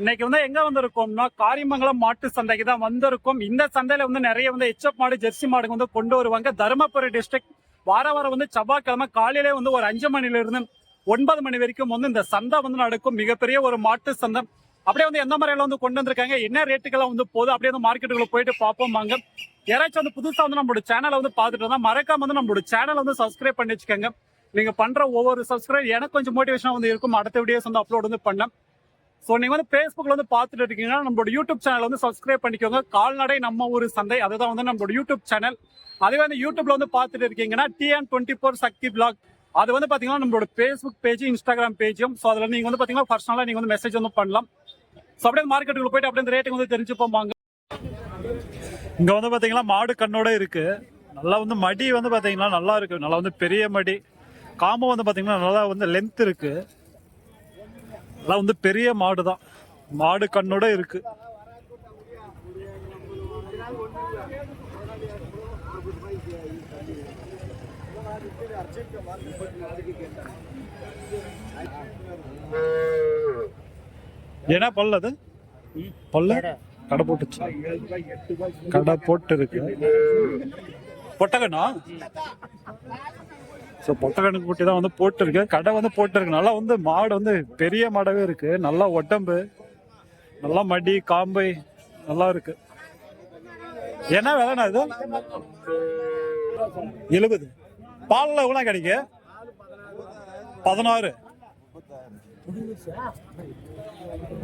இன்னைக்கு வந்து எங்க வந்திருக்கோம்னா காரிமங்கலம் மாட்டு சந்தைக்கு தான் வந்திருக்கோம். இந்த சந்தையில வந்து நிறைய வந்து எச்எப் மாடு ஜெர்சி மாடு வந்து கொண்டு வருவாங்க. தருமபுரி டிஸ்ட்ரிக்ட் வார வாரம் வந்து செவ்வாய்க்கிழமை காலையிலே வந்து ஒரு அஞ்சு மணில இருந்து ஒன்பது மணி வரைக்கும் வந்து இந்த சந்தை வந்து நடக்கும். மிகப்பெரிய ஒரு மாட்டு சந்தை. அப்படியே வந்து எந்த மாதிரிலாம் வந்து கொண்டு வந்திருக்காங்க? என்ன ரேட்டுக்கெல்லாம் வந்து போகுது? அப்படியே வந்து மார்க்கெட்டுக்குள்ள போயிட்டு பார்ப்போம் வாங்க. யாராச்சும் வந்து புதுசா வந்து நம்மளோட சேனலை வந்து பார்த்துட்டு இருந்தா மறக்காம வந்து நம்மளோட சேனலை வந்து சப்ஸ்கிரைப் பண்ணி வச்சுக்கோங்க நீங்க பண்ற ஒவ்வொரு சப்ஸ்கிரைப் எனக்கு கொஞ்சம் மோட்டிவேஷனா வந்து இருக்கும். அடுத்த வீடியோஸ் வந்து அப்லோட் வந்து பண்ணேன் ஸோ நீங்கள் வந்து ஃபேஸ்புக்கில் வந்து பார்த்துட்டு இருக்கீங்கன்னா நம்மளோட யூடியூப் சேனல் வந்து சப்ஸ்கிரைப் பண்ணிக்கோங்க. கால்நடை நம்ம ஊர் சந்தை அதுதான் வந்து நம்மளோட யூடியூப் சேனல் அதே வந்து யூடியூப்ல வந்து பார்த்துட்டு இருக்கீங்கன்னா TN twenty four Sakthi blog அது வந்து பார்த்தீங்கன்னா நம்மளோட ஃபேஸ்புக் பேஜ் இன்ஸ்டாகிராம் பேஜும் ஸோ அதில் நீங்கள் வந்து பார்த்தீங்கன்னா பர்சனலாக நீங்கள் வந்து மெசேஜ் வந்து பண்ணலாம். ஸோ அப்படியே மார்க்கெட்டுக்குள்ள போயிட்டு அப்படியே இந்த ரேட்டுக்கு வந்து தெரிஞ்சுப்போம் வாங்க. இங்கே வந்து பார்த்தீங்கன்னா மாடு கண்ணோட இருக்கு. நல்லா வந்து மடி வந்து பார்த்தீங்கன்னா நல்லா இருக்கு. நல்லா வந்து பெரிய மடி. காம்போ வந்து பார்த்தீங்கன்னா நல்லா வந்து லென்த் இருக்குது அதான் வந்து பெரிய மாடு தான் மாடு கண்ணோட இருக்கு. என்ன பல்ல அது? பல்ல? கடை போட்டுச்சு? கடை போட்டு இருக்கு பொட்டகண்ணா? ஸோ பொட்டகணக்கு குட்டி தான் வந்து போட்டிருக்கு. கடை வந்து போட்டிருக்கு. நல்லா வந்து மாடு வந்து பெரிய மாடாகவே இருக்கு. நல்லா உடம்பு நல்லா மடி காம்பை நல்லா இருக்கு. என்ன விலைண்ணா இது? எழுபது. பாலில் எவ்வளோ கிடைக்கு? பதினாறு.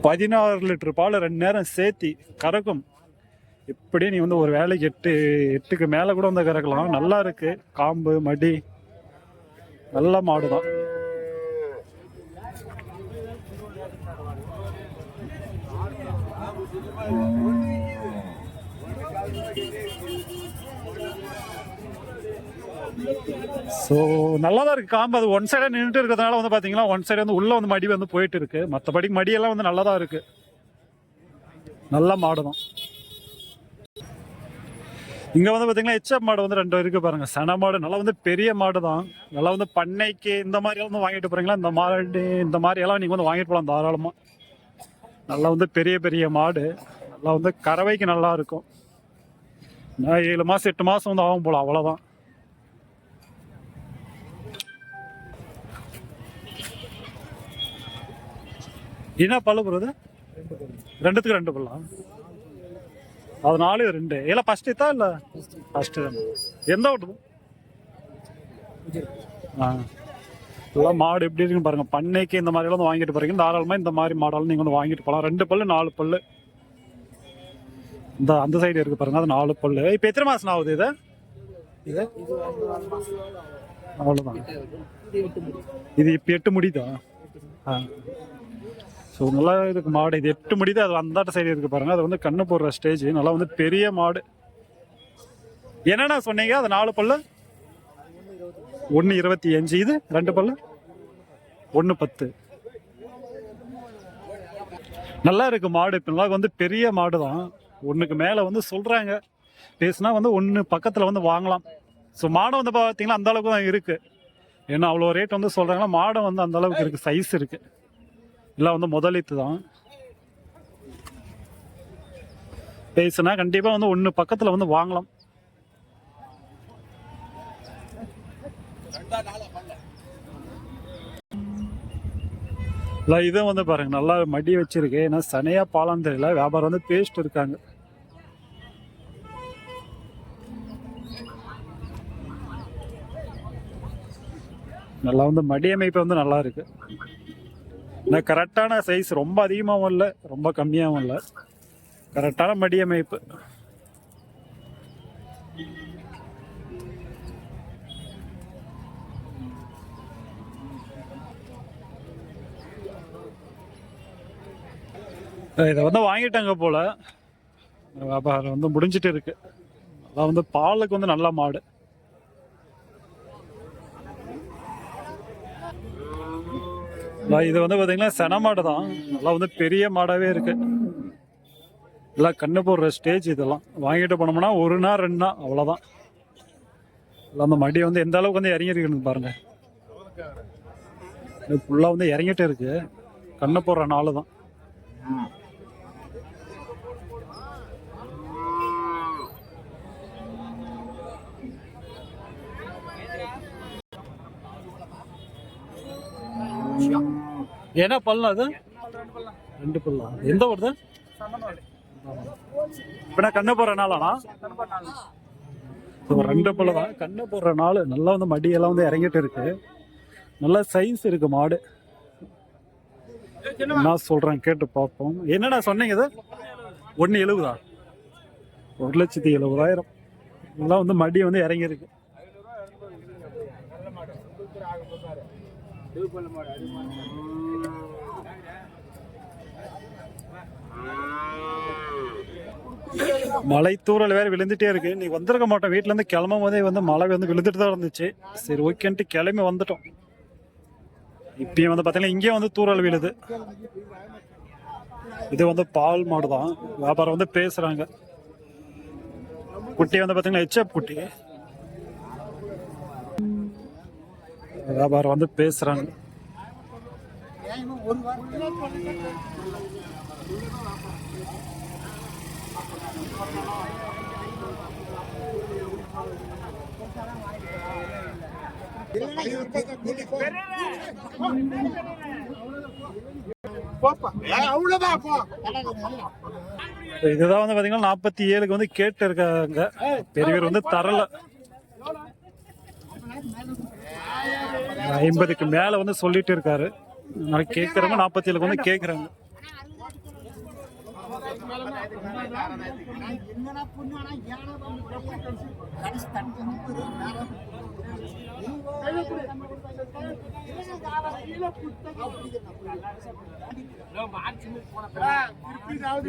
பதினாறு லிட்டர் பால் ரெண்டு நேரம் சேர்த்தி கறக்கும். இப்படி நீ வந்து ஒரு வேலைக்கு எட்டு எட்டுக்கு மேலே கூட வந்து கறக்கலாம். நல்லா இருக்கு. காம்பு மடி நல்ல மாடு தான் ஸோ நல்லா தான் இருக்கு காம்பு. அது ஒன் சைடாக நின்றுட்டு இருக்கிறதுனால வந்து பார்த்தீங்கன்னா ஒன் சைடு வந்து உள்ளே வந்து மடி வந்து போயிட்டு இருக்கு. மற்றபடி மடியெல்லாம் வந்து நல்லா தான் இருக்கு. நல்லா மாடு தான் இங்கே வந்து பார்த்தீங்கன்னா எச்எப் மாடு வந்து ரெண்டு இருக்கு பாருங்க. சன மாடு நல்லா வந்து பெரிய மாடு தான். நல்லா வந்து பண்ணைக்கு இந்த மாதிரி எல்லாம் வந்து வாங்கிட்டு போகிறீங்களா இந்த மாடு இந்த மாதிரியெல்லாம் நீங்கள் வந்து வாங்கிட்டு போகலாம் தாராளமாக நல்லா வந்து பெரிய பெரிய மாடு. நல்லா வந்து கறவைக்கு நல்லா இருக்கும். ஏழு மாதம் எட்டு மாதம் வந்து ஆகும் போல அவ்வளோதான் என்ன பல்லு போறது ரெண்டுத்துக்கு ரெண்டு பல்லா? அது நாலு ரெண்டு. இல்லை ஃபர்ஸ்ட் இத்தா இல்லை? ஃபர்ஸ்ட் தான். எந்த ஓட்டுது ஆ. எல்லாம் மாடு எப்படி இருக்குன்னு பாருங்க. பண்ணைக்கு இந்த மாதிரி எல்லாம் வந்து வாங்கிட்டு போறீங்க. தாராளமா இந்த மாதிரி மாடெல்லாம் நீங்க வந்து வாங்கிட்டு போகலாம் ரெண்டு பல்லு நாலு பல்லு. இந்த அந்த சைடு இருக்கு பாருங்க. அது நாலு பல்லு. இப்போ எத்தனை மாசம் ஆகுது இது? இது? அவ்வளோதான் இது இப்போ எட்டு முடியுதா? ஆ. ஸோ நல்லா இதுக்கு மாடு இது எட்டு முடியுது அது அந்தாட்ட சைடு இருக்கு பாருங்க. அது வந்து கண்ணு போடுற ஸ்டேஜ் நல்லா வந்து பெரிய மாடு. என்னென்ன சொன்னீங்க? அது நாலு பல்லு? ஒன்று இருபத்தி அஞ்சு. இது ரெண்டு பல்லு? ஒன்று பத்து. நல்லா இருக்கு மாடு. இப்போ நல்லா வந்து பெரிய மாடு தான் ஒன்றுக்கு மேலே வந்து சொல்கிறாங்க பேசுனா வந்து ஒன்று பக்கத்தில் வந்து வாங்கலாம். ஸோ மாடை வந்து பார்த்தீங்கன்னா அந்த அளவுக்கு தான் இருக்குது ஏன்னா அவ்வளோ ரேட் வந்து சொல்கிறாங்கன்னா மாடை வந்து அந்த அளவுக்கு இருக்குது சைஸ் இருக்குது எல்லாம் வந்து முதலீத்து தான். பேசுனா கண்டிப்பாக வந்து ஒன்று பக்கத்தில் வந்து வாங்கலாம். இல்லை இதை வந்து பாருங்க நல்லா மடி வச்சிருக்கு. ஏன்னா சனையா பாலம் தெரியல வியாபாரம் வந்து பேஸ்ட் இருக்காங்க. நல்லா வந்து மடி அமைப்பு வந்து நல்லா இருக்கு. ஆனால் கரெக்டான சைஸ் ரொம்ப அதிகமாகவும் இல்லை ரொம்ப கம்மியாகவும் இல்லை. கரெக்டான மடியமைப்பு. இதை வந்து வாங்கிட்டாங்க போல. வியாபாரம் வந்து முடிஞ்சிட்டு இருக்கு. அதான் வந்து பாலுக்கு வந்து நல்ல மாடு. இது வந்து பார்த்தீங்கன்னா சென மாடு தான். நல்லா வந்து பெரிய மாடாகவே இருக்குது எல்லாம் கண்ணு போடுற ஸ்டேஜ் இதெல்லாம். வாங்கிட்டு போனோம்னா ஒரு நாள் ரெண்டு நாள் அவ்வளோதான் இல்லை அந்த மடி வந்து எந்த அளவுக்கு வந்து இறங்கியிருக்கணும் பாருங்கள் இது ஃபுல்லாக வந்து இறங்கிட்டு இருக்கு. கண்ணு போடுற நாள் தான். என்ன பல்லு அது? ரெண்டு பல்லா. எந்த ஊர் இப்ப நான் கண்ணு போற நாளாண்ணா ரெண்டு பல்லு தான். கண்ணை போடுற நாள். நல்லா வந்து மடியெல்லாம் வந்து இறங்கிட்டு இருக்கு. நல்ல சைஸ் இருக்கு மாடு. என்ன சொல்றேன் கேட்டு பார்ப்போம். என்னடா சொன்னீங்க இது? ஒன்று எழுபதா? ஒரு லட்சத்தி எழுபதாயிரம். இதெல்லாம் வந்து மடி வந்து இறங்கியிருக்கு. மலை தூரல் தூறல் வேற விழுந்துட்டே இருக்கு. நீ வந்திருக்க மாட்டோம். வீட்ல இருந்து கிளம்பும் போதே வந்து மழை வந்து விழுந்துட்டு தான் இருந்துச்சு. சரி ஓகேன்ட்டு கிளம்பி வந்துட்டோம். இப்பயும் வந்து பாத்தீங்கன்னா இங்கேயும் வந்து தூறல் விழுது. இது வந்து பால் மாடு தான் வியாபாரம் வந்து பேசுறாங்க. குட்டி வந்து பாத்தீங்கன்னா ஹெச்எப் குட்டி. வியாபாரம் வந்து பேசுகிறாங்க இதுதான் வந்து பாத்தீங்கன்னா நாற்பத்தி ஏழுக்கு வந்து கேட்டு இருக்காங்க பெரியவர் வந்து தரல. ஐம்பதுக்கு மேல வந்து சொல்லிட்டு இருக்காரு. அதனால கேட்குறவங்க நாற்பத்தி ஏழுக்கு வந்து கேக்குறாங்க.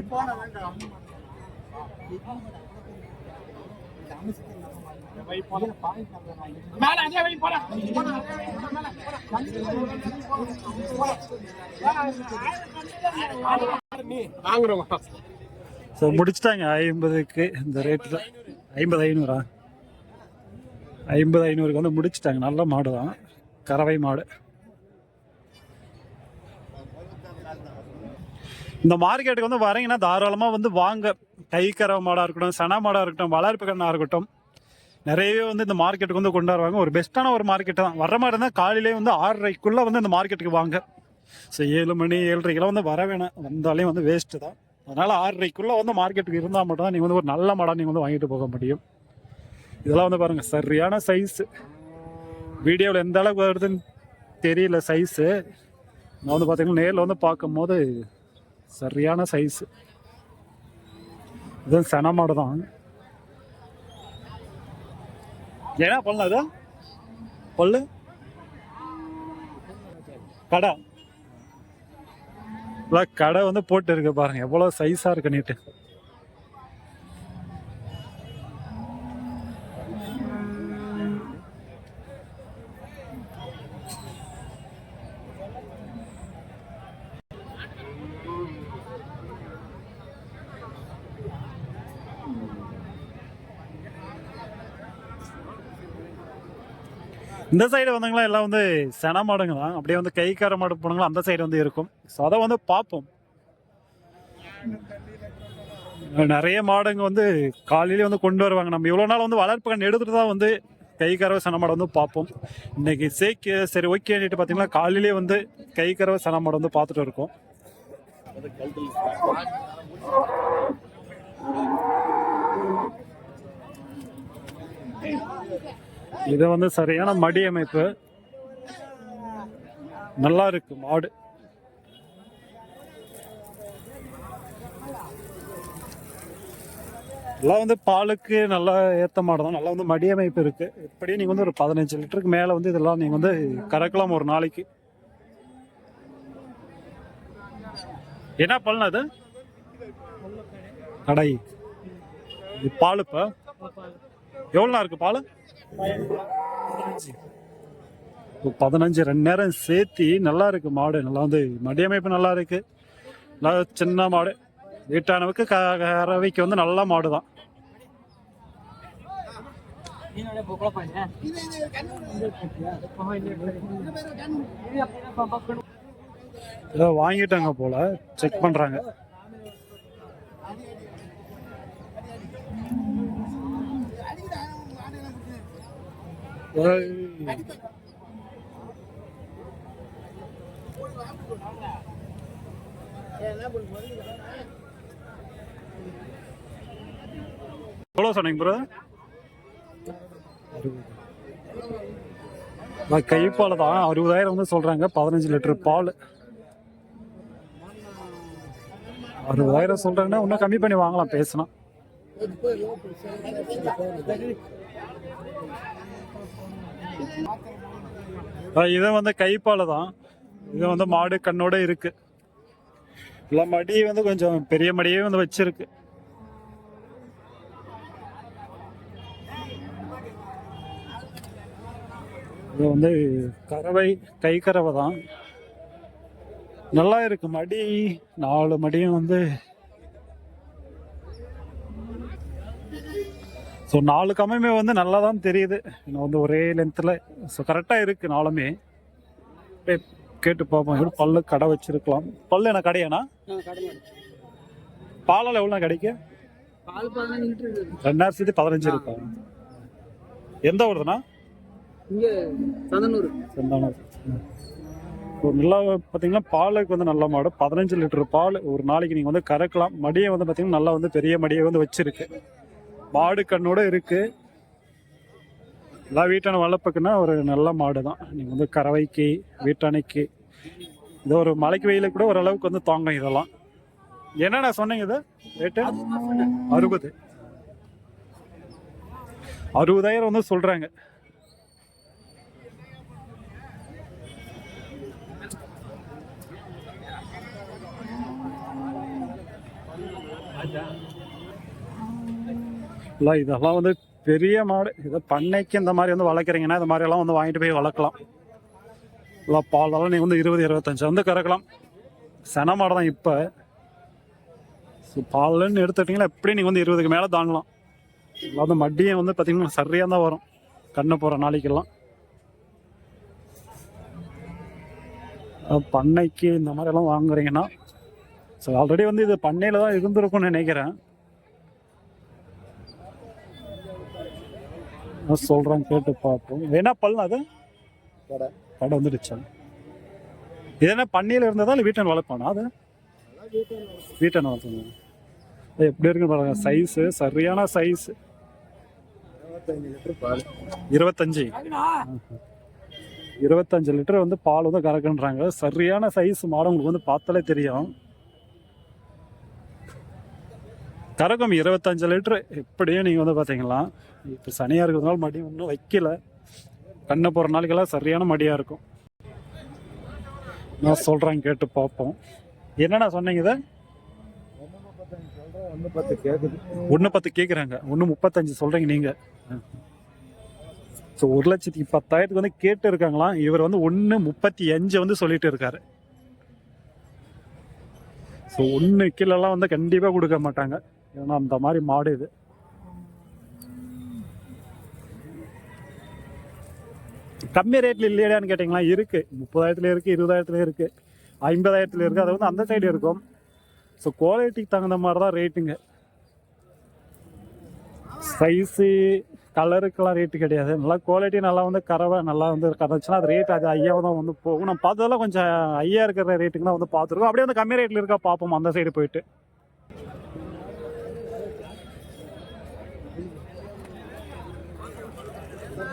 போன வேண்டாம். மேல அதே வை வாங்குறோம் ஸோ முடிச்சிட்டாங்க. ஐம்பதுக்கு இந்த ரேட்டில் ஐம்பது ஐநூறா? ஐம்பது ஐநூறுக்கு வந்து முடிச்சிட்டாங்க. நல்ல மாடு தான். கறவை மாடு. இந்த மார்க்கெட்டுக்கு வந்து வரீங்கன்னா தாராளமாக வந்து வாங்க. கை கறவை மாடாக இருக்கட்டும் சன மாடாக இருக்கட்டும் வளர்ப்பு கண்ணாக இருக்கட்டும். நிறையவே வந்து இந்த மார்க்கெட்டுக்கு வந்து கொண்டாடுவாங்க ஒரு பெஸ்ட்டான ஒரு மார்க்கெட்டு தான். வர மாதிரி இருந்தால் காலையிலே வந்து ஆறரைக்குள்ளே வந்து இந்த மார்க்கெட்டுக்கு வாங்க. ஸோ ஏழு மணி ஏழரைக்கெல்லாம் வந்து வர வேணாம். வந்தாலே வந்து வேஸ்ட்டு தான். அதனால் ஆறரைக்குள்ளே வந்து மார்க்கெட்டுக்கு இருந்தால் மட்டும் தான் நீங்கள் வந்து ஒரு நல்ல மடம் நீங்கள் வந்து வாங்கிட்டு போக முடியும். இதெல்லாம் வந்து பாருங்கள் சரியான சைஸு வீடியோவில் எந்த அளவுக்கு வருதுன்னு தெரியல சைஸு நான் வந்து பார்த்தீங்கன்னா நேரில் வந்து பார்க்கும்போது சரியான சைஸு இதுவும் சென மாடு தான். என்ன பண்ணலாம் அது பல்லு? கடை. இவ்வளோ கடை வந்து போட்டு இருக்கு பாருங்க எவ்வளோ சைஸாக இருக்கு நீட்டு இந்த சைடு வந்தவங்களாம் எல்லாம் வந்து சென மாடுங்க தான் அப்படியே வந்து கைக்கார மாடு போனங்களும் அந்த சைடு வந்து இருக்கும். ஸோ அதை வந்து பார்ப்போம். நிறைய மாடுங்க வந்து காலையிலே வந்து கொண்டு வருவாங்க. நம்ம இவ்வளோ நாள் வந்து வளர்ப்பு கண் எடுத்துட்டு தான் வந்து கைக்கறவை சன மாடை வந்து பார்ப்போம். இன்னைக்கு சேக்கு சரி ஓகேன்னுட்டு பார்த்தீங்கன்னா காலையிலே வந்து கைக்கறவை சன மாடை வந்து பார்த்துட்டு இருக்கோம். இது வந்து சரியான மடி அமைப்பு நல்லா இருக்கு மாடு நல்லா வந்து பாலுக்கு நல்லா ஏற்ற மாடு தான். நல்லா வந்து மடி அமைப்பு இருக்கு. இப்படியே நீங்க வந்து ஒரு பதினஞ்சு லிட்டருக்கு மேல வந்து இதெல்லாம் நீங்க வந்து கறக்கலாம் ஒரு நாளைக்கு. என்ன பல்லு அது? கடை பால் இப்போ? எவ்வளோ இருக்கு பால்? பதினஞ்சு ரெண்டு நேரம் சேர்த்தி நல்லா இருக்கு மாடு. நல்லா வந்து மடி அமைப்பு நல்லா இருக்கு. நல்லா சின்ன மாடு. வீட்டானவுக்கு க கறவைக்கு வந்து நல்ல மாடு தான் ஏதோ வாங்கிட்டாங்க போல. செக் பண்றாங்க. எவ்வளோ சொன்னீங்க ப்ரோ கைப்பால் தான் அறுபதாயிரம் வந்து சொல்றாங்க. பதினஞ்சு லிட்டர் பால். அறுபதாயிரம் சொல்றாங்கன்னா இன்னும் கம்மி பண்ணி வாங்கலாம் பேசினா இது வந்து கைப்பால் தான். இது வந்து மாடு கண்ணோட இருக்கு. இல்லை மடி வந்து கொஞ்சம் பெரிய மடியே வந்து வச்சிருக்கு. இது வந்து கறவை கை கறவை தான். நல்லா இருக்கு. மடி நாலு மடியும் வந்து ஸோ நாலு கம்மையுமே வந்து நல்லா தான் தெரியுது. இன்னும் வந்து ஒரே லென்த்தில் ஸோ கரெக்டாக இருக்கு நாலுமே. அப்படியே கேட்டு பார்ப்போம் எப்படி பல்லு கடை வச்சிருக்கலாம். பல்லு என்ன கடையாண்ணா? பாலால் எவ்வளோ கிடைக்கு? இருக்குது ரெண்டாயிரம் சேர்த்து பதினஞ்சு இருக்கா? எந்த ஊருதுண்ணா? சந்தனூர். நல்லா பார்த்தீங்கன்னா பாலுக்கு வந்து நல்ல மாடு. பதினஞ்சு லிட்டர் பால் ஒரு நாளைக்கு நீங்கள் வந்து கறக்கலாம். மடியை வந்து பார்த்தீங்கன்னா நல்லா வந்து பெரிய மடியை வந்து வச்சிருக்கு. மாடு கண்ணோட இருக்குது எல்லா வீட்டான வளர்ப்புக்குன்னா ஒரு நல்ல மாடு தான் நீங்கள் வந்து கறவைக்கு வீட்டானைக்கு இது ஒரு மலைக்கு வெயிலுக்கு கூட ஓரளவுக்கு வந்து தாங்கும் இதெல்லாம். என்னென்ன சொன்னீங்க இது? ரேட்டு? அறுபது. அறுபதாயிரம் வந்து சொல்றாங்க. இல்லை இதெல்லாம் வந்து பெரிய மாடு. இதை பண்ணைக்கு இந்த மாதிரி வந்து வளர்க்குறீங்கன்னா இந்த மாதிரியெல்லாம் வந்து வாங்கிட்டு போய் வளர்க்கலாம். இல்லை பாலெல்லாம் நீங்கள் வந்து இருபது இருபத்தஞ்சு வந்து கறக்கலாம். சென மாடு தான் இப்போ. ஸோ பாலுன்னு எடுத்துட்டிங்கன்னா எப்படி நீங்கள் வந்து இருபதுக்கு மேலே தாங்கலாம். அதாவது மடியை வந்து பார்த்திங்கன்னா சரியாக தான் வரும். கண்ணு போகிற நாளைக்கெல்லாம். பண்ணைக்கு இந்த மாதிரி எல்லாம் வாங்குறீங்கன்னா ஸோ ஆல்ரெடி வந்து இது பண்ணையில் தான் இருந்திருக்கும்னு நினைக்கிறேன். சொல்கிறேன் கேட்டு பார்ப்போம். வேணா பல்லு அது. கடை. கடை வந்துடுச்சா. இது என்ன பண்ணையில் இருந்ததா இல்லை வீட்டை வளர்ப்பானா அது? வீட்டை வளர்த்துங்க அது எப்படி இருக்கு பாருங்க. சைஸு சரியான சைஸ் இருபத்தஞ்சு இருபத்தஞ்சு. இருபத்தஞ்சு லிட்டர் வந்து பால் வந்து கறக்குன்றாங்க. சரியான சைஸ் மாடு உங்களுக்கு வந்து பார்த்தாலே தெரியும். கரகம் இருபத்தஞ்சு லிட்டரு. எப்படியும் நீங்கள் வந்து பார்த்தீங்களா இப்போ சனியாக இருக்கிறதுனால மடி ஒன்றும் வைக்கல. கண்ணை போகிற நாளைக்கெல்லாம் சரியான மடியாக இருக்கும். நான் சொல்கிறேன் கேட்டு பார்ப்போம். என்னண்ணா சொன்னீங்க இதை? ஒன்று பத்து கேட்குது ஒன்று பத்து கேட்குறாங்க ஒன்று முப்பத்தஞ்சு சொல்கிறீங்க நீங்கள் ஸோ ஒரு லட்சத்தி பத்தாயிரத்துக்கு வந்து கேட்டு இருக்காங்களாம். இவர் வந்து ஒன்று முப்பத்தி அஞ்சு வந்து சொல்லிட்டு இருக்காரு. ஸோ ஒன்று கீழெல்லாம் வந்து கண்டிப்பாக கொடுக்க மாட்டாங்க. ஏன்னா அந்த மாதிரி மாடு இது. கம்மி ரேட்டில் இல்லையான்னு கேட்டிங்களா? இருக்குது முப்பதாயிரத்துல இருக்குது இருபதாயிரத்துல இருக்குது ஐம்பதாயிரத்துல இருக்கு. அது வந்து அந்த சைடு இருக்கும். ஸோ குவாலிட்டிக்கு தகுந்த மாதிரி தான் ரேட்டுங்க சைஸு கலருக்கெல்லாம் ரேட்டு கிடையாது. நல்லா குவாலிட்டி நல்லா வந்து கறவை நல்லா வந்து கறச்சுன்னா அது ரேட் அது ஐயாவை தான் வந்து போகும். நம்ம பார்த்ததெல்லாம் கொஞ்சம் ஐயா இருக்கிற ரேட்டுக்கு தான் வந்து பார்த்துருக்கோம். அப்படியே வந்து கம்மி ரேட்டில் இருக்கா பார்ப்போம் அந்த சைடு போயிட்டு.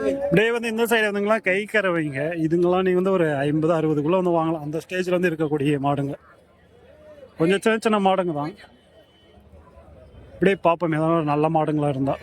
இப்படியே வந்து இந்த சைடு வந்துங்களாம் கை கறவைங்க. இதுங்கெல்லாம் நீங்கள் வந்து ஒரு ஐம்பது அறுபதுக்குள்ளே வந்து வாங்கலாம். அந்த ஸ்டேஜில் வந்து இருக்கக்கூடிய மாடுங்க. கொஞ்சம் சின்ன சின்ன மாடுங்க தான். இப்படியே பார்ப்போம் ஏதாவது ஒரு நல்ல மாடுங்களாக இருந்தால்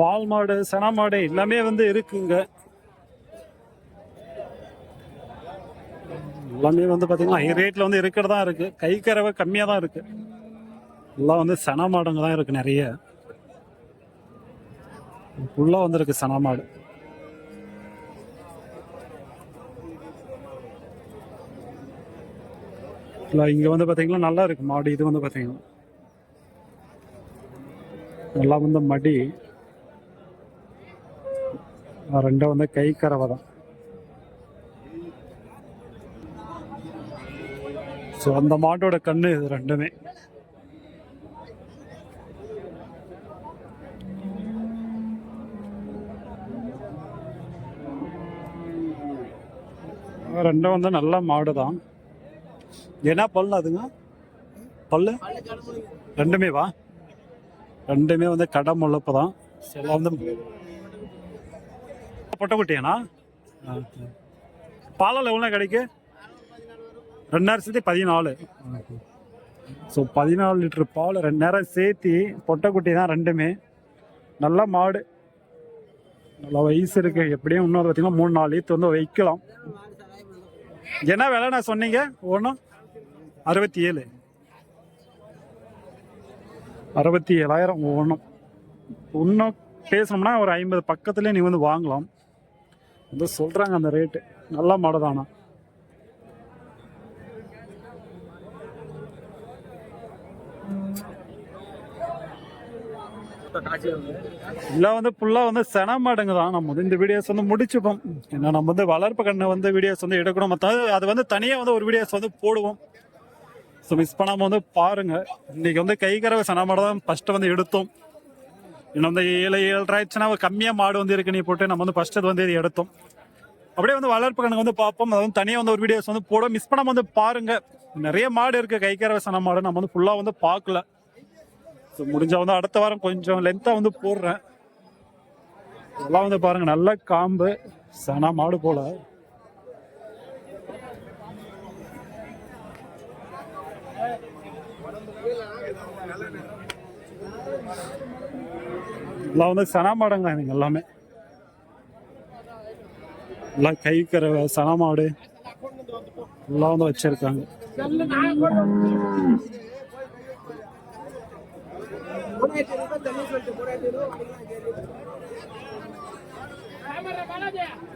பால் மாடு சனா மாடு எல்லாமே வந்து இருக்குங்க. எல்லாமே வந்து பார்த்தீங்கன்னா ஹை ரேட்டில் வந்து இருக்கிறதா இருக்கு. கை கறவை கம்மியாக தான் இருக்கு. எல்லாம் வந்து சென மாடுங்க தான் இருக்கு நிறைய. ஃபுல்லாக வந்துருக்கு சென மாடு. இல்லை இங்கே வந்து பார்த்தீங்கன்னா நல்லா இருக்கு மாடு. இது வந்து பார்த்தீங்கன்னா எல்லாம் வந்து மடி. ரெண்டும் வந்து கை கறவை தான். ஸோ அந்த மாட்டோட கண்ணு இது ரெண்டுமே. ரெண்டும் வந்து நல்ல மாடு தான். என்ன பல்லு அதுங்க? பல்லு? ரெண்டுமே வா ரெண்டுமே வந்து கடை முள்ளப்பு தான். வந்து பொட்டைக்குட்டியாண்ணா? பாலில் எவ்வளோ கிடைக்கு? ரெண்டாயிரம் சேர்த்து பதினாலு ஸோ பதினாலு லிட்டர் பால் ரெண்டு நேரம் சேர்த்து பொட்டைக்குட்டி தான் ரெண்டுமே. நல்ல மாடு. நல்ல வயசு இருக்கு. எப்படியும் இன்னொரு பார்த்தீங்கன்னா மூணு நாலு ஈத்து வந்து வைக்கலாம். என்ன விலை நான் சொன்னீங்க? ஒன்றும் அறுபத்தி ஏழு அறுபத்தி ஏழாயிரம் ஒன்றும் இன்னும் பேசணும்னா ஒரு ஐம்பது பக்கத்துலேயே நீ வந்து வாங்கலாம். வந்து சொல்கிறாங்க அந்த ரேட்டு நல்ல மாடு தானா இல்லை வந்து ஃபுல்லாக வந்து சென மாடுங்க தான். நம்ம வந்து இந்த வீடியோஸ் வந்து முடிச்சுப்போம். ஏன்னா நம்ம வந்து வளர்ப்பு கண்ணை வந்து வீடியோஸ் வந்து எடுக்கணும். மற்ற அது வந்து தனியாக வந்து ஒரு வீடியோஸ் வந்து போடுவோம். ஸோ மிஸ் பண்ணாமல் வந்து பாருங்கள் இன்றைக்கி வந்து கை கறவை சென மாடு தான் ஃபஸ்ட்டு வந்து எடுத்தோம். இன்னும் இந்த ஏழு ஏழரை ஆயிடுச்சுன்னா கம்மியாக மாடு வந்து இருக்கு நீ போட்டு நம்ம வந்து ஃபர்ஸ்ட் அது வந்து இது எடுத்தோம். அப்படியே வந்து வளர்ப்பு கணக்கு வந்து பார்ப்போம். அது வந்து தனியாக வந்து ஒரு வீடியோஸ் வந்து போட மிஸ் பண்ணாம வந்து பாருங்க. நிறைய மாடு இருக்கு. கை கறவை சன மாடு நம்ம வந்து ஃபுல்லாக வந்து பார்க்கல. ஸோ முடிஞ்சா வந்து அடுத்த வாரம் கொஞ்சம் லென்த்தாக வந்து போடுறேன். இதெல்லாம் வந்து பாருங்க. நல்ல காம்பு. சன மாடு போல. எல்லாம் வந்து சன மாடுங்க இதுங்க எல்லாமே. எல்லாம் கை கறவை சனமாடு எல்லாம் வந்து வச்சிருக்காங்க. சொல்லிட்டு